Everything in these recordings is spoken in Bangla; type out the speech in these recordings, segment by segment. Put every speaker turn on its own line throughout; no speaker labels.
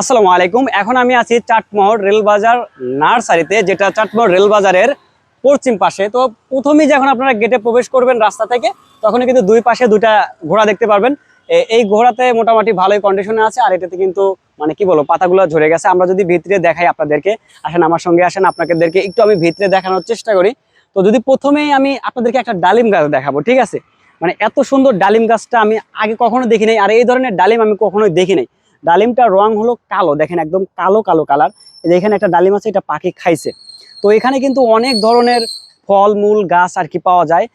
আসসালামু আলাইকুম। এখন আমি আছি চাটমোহর রেলবাজার নার্সারিতে, যেটা চাটমোহর রেলবাজারের পশ্চিম পাশে। তো প্রথমেই যখন আপনারা গেটে প্রবেশ করবেন রাস্তা থেকে, তখনই কিন্তু দুই পাশে দুইটা ঘোড়া দেখতে পারবেন। এই ঘোড়াতে মোটামুটি ভালোই কন্ডিশনে আছে, আর এটাতে কিন্তু মানে কি বলব, পাতাগুলো ঝরে গেছে। আমরা যদি ভিতরে দেখাই আপনাদেরকে, আসেন আমার সঙ্গে আসেন, আপনাদেরকে একটু আমি ভিতরে দেখানোর চেষ্টা করি। তো যদি প্রথমেই আমি আপনাদেরকে একটা ডালিম গাছ দেখাবো, ঠিক আছে? মানে এত সুন্দর ডালিম গাছটা আমি আগে কখনো দেখি নাই আর এই ধরনের ডালিম আমি কখনোই দেখি নাই ডালিমটার রং হলো কালো, দেখেন একদম কালো কালো কালার এখানে একটা ডালিম আছে, এটা পাখি খাইছে। তো এখানে কিন্তু অনেক ধরনের ফল, মূল, গাছ আর কি পাওয়া যায়।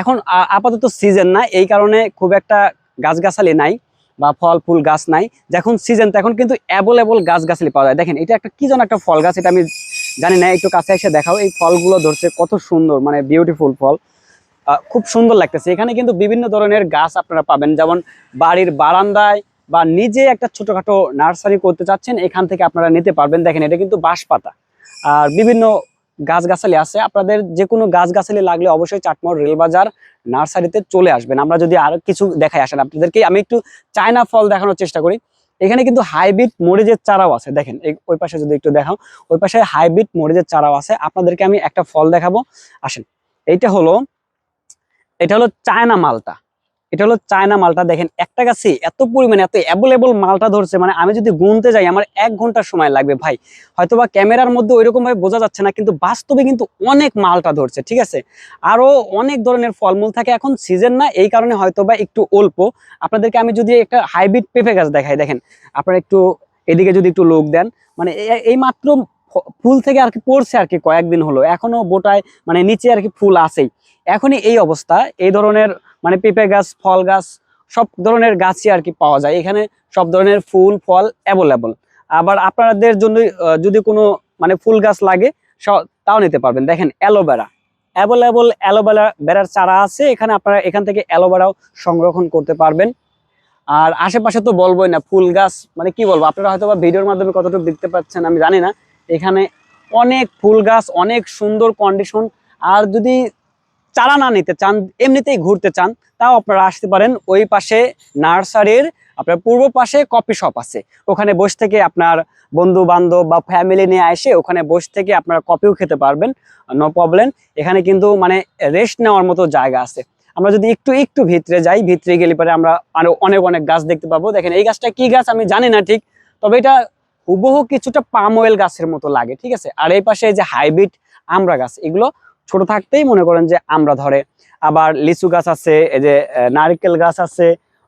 এখন আপাতত সিজন না এই কারণে খুব একটা গাছগাছালি নাই বা ফল, ফুল, গাছ নাই। যখন সিজন তখন কিন্তু অ্যাভেলেবল গাছগাছালি পাওয়া যায়। দেখেন, এটা একটা কি যেন একটা ফল গাছ, এটা আমি জানি না, একটু কাছে এসে দেখাও। এই ফলগুলো ধরছে, কত সুন্দর মানে বিউটিফুল ফল। খুব সুন্দর লাগতেছে। এখানে কিন্তু বিভিন্ন ধরনের গাছ আপনারা পাবেন। যেমন বাড়ির বারান্দায় বা নিজে একটা ছোটখাটো নার্সারি করতে চাচ্ছেন, এখান থেকে আপনারা নিতে পারবেন। দেখেন, এটা কিন্তু বাঁশ পাতা আর বিভিন্ন গাছগাছালি আছে। আপনাদের যে কোনো গাছগাছালি লাগলে অবশ্যই চাটমোহর রেলবাজার নার্সারিতে চলে আসবেন। আমরা যদি আরও কিছু দেখাই আসেন আপনাদেরকে, আমি একটু চায়না ফল দেখানোর চেষ্টা করি। এখানে কিন্তু হাইব্রিড মরিচের চারাও আছে। দেখেন ওই পাশে যদি একটু দেখাও, ওই পাশে হাইব্রিড মরিচের চারাও আছে। আপনাদেরকে আমি একটা ফল দেখাবো। আসেন, এইটা হলো, এটা হলো চায়না মালটা। এটা হলো চায়না মালটা। দেখেন, একটা গাছে এত পরিমাণে, এত অ্যাভেলেবল মালটা ধরছে মানে আমি যদি গুনতে যাই, আমার এক ঘণ্টা সময় লাগবে ভাই। হয়তোবা ক্যামেরার মধ্যে ওইরকম ভাবে বোঝা যাচ্ছে না, কিন্তু বাস্তবে কিন্তু অনেক মালটা ধরছে, ঠিক আছে? আরও অনেক ধরনের ফলমূল থাকে, এখন সিজন না, এই কারণে হয়তোবা একটু অল্প। আপনাদেরকে আমি যদি একটা হাইব্রিড পেঁপে গাছ দেখাই, দেখেন, আপনারা একটু এদিকে যদি একটু লোক দেন মানে এই মাত্র ফুল থেকে আর কি পড়ছে আর কি কয়েকদিন হলো। এখনও বোটায় মানে নিচে আর কি ফুল আছেই। এখনই এই অবস্থা। এই ধরনের মানে পেঁপে গাছ, ফল গাছ, সব ধরনের গাছই আর কি পাওয়া যায়। এখানে সব ধরনের ফুল, ফল অ্যাভেলেবল আবার আপনাদের জন্য যদি কোনো মানে ফুল গাছ লাগে তাও নিতে পারবেন। দেখেন, অ্যালোভেরা। অ্যাভেলেবল অ্যালোভেরা বেড়ার চারা আছে। এখানে আপনারা এখান থেকে অ্যালোভেরাও সংরক্ষণ করতে পারবেন। আর আশেপাশে তো বলবোই না, ফুল গাছ মানে কি বলব? আপনারা হয়তো বা ভিডিওর মাধ্যমে কতটুকু দেখতে পাচ্ছেন আমি জানি না। এখানে অনেক ফুল গাছ, অনেক সুন্দর কন্ডিশন আর যদি চারা না নিতে চান, এমনিতেই ঘুরতে চান, তাও আপনারা আসতে পারেন ওই পাশে নার্সারির, আপনার পূর্ব পাশে কফি শপ আছে। ওখানে বসে থেকে আপনার বন্ধু বান্ধব বা ফ্যামিলি নিয়ে এসে ওখানে বসে থেকে আপনারা কফিও খেতে পারবেন নো প্রবলেম এখানে কিন্তু মানে রেস্ট নেওয়ার মতো জায়গা আছে। আমরা যদি একটু একটু ভিতরে যাই, ভিতরে গেলে পরে আমরা আরও অনেক অনেক গাছ দেখতে পাবো। দেখেন এই গাছটা কি গাছ আমি জানি না ঠিক, তবে এটা হুবহু কিছুটা পাম অয়েল গাছের মতো লাগে, ঠিক আছে? আর এই পাশে যে হাইব্রিড আমড়া গাছ, এগুলো ছোট থাকতেই মনে করেন যে আমরা ধরে। আবার লিচু গাছ আছে, এই যে নারকেল গাছ আছে,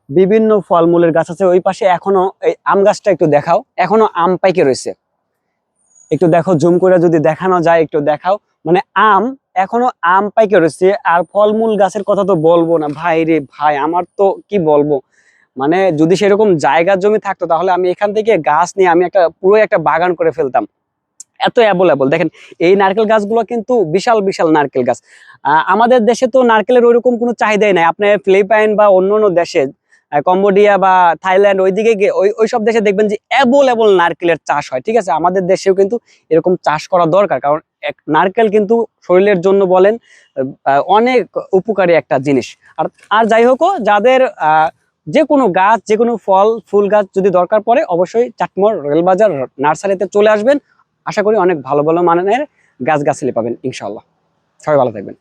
বিভিন্ন ফলমূলের গাছ আছে, ওই পাশে এখনও এই আম গাছটা একটু দেখাও। এখনও আম পাইকে রয়েছে। একটু দেখো, জুম করে যদি দেখানো যায়, একটু দেখাও। মানে আম এখনও আম পাইকে রয়েছে, আর ফলমূল গাছের কথা তো বলব না। ভাই রে ভাই, আমার তো কি বলব? মানে যদি সেরকম জায়গা জমি থাকতো তাহলে আমি এখান থেকে গাছ নিয়ে আমি একটা পুরো একটা বাগান করে ফেলতাম। এত অ্যাভেলেবল দেখেন এই নারকেল গাছগুলো কিন্তু বিশাল বিশাল নারকেল গাছ। আমাদের দেশে তো নারকেলের ওইরকম কোনো চাহিদাই নাই। আপনি ফিলিপাইন বা অন্য অন্য দেশে কম্বোডিয়া বা থাইল্যান্ড ওইদিকে ওই ওই সব দেশে দেখবেন যে অ্যাভেলেবল নারকেলের চাষ হয় ঠিক আছে? আমাদের দেশেও কিন্তু এরকম চাষ করা দরকার। কারণ এক নারকেল কিন্তু শরীরের জন্য বলেন অনেক উপকারী একটা জিনিস। আর আর যাই হোক যাদের আহ, যে কোনো গাছ যে কোনো ফল, ফুল গাছ যদি দরকার পড়ে, অবশ্যই চাটমোর রেলবাজার নার্সারিতে চলে আসবেন। আশা করি অনেক ভালো ভালো মানের গাছ গাছালি পাবেন ইনশাল্লাহ সবাই ভালো থাকবেন।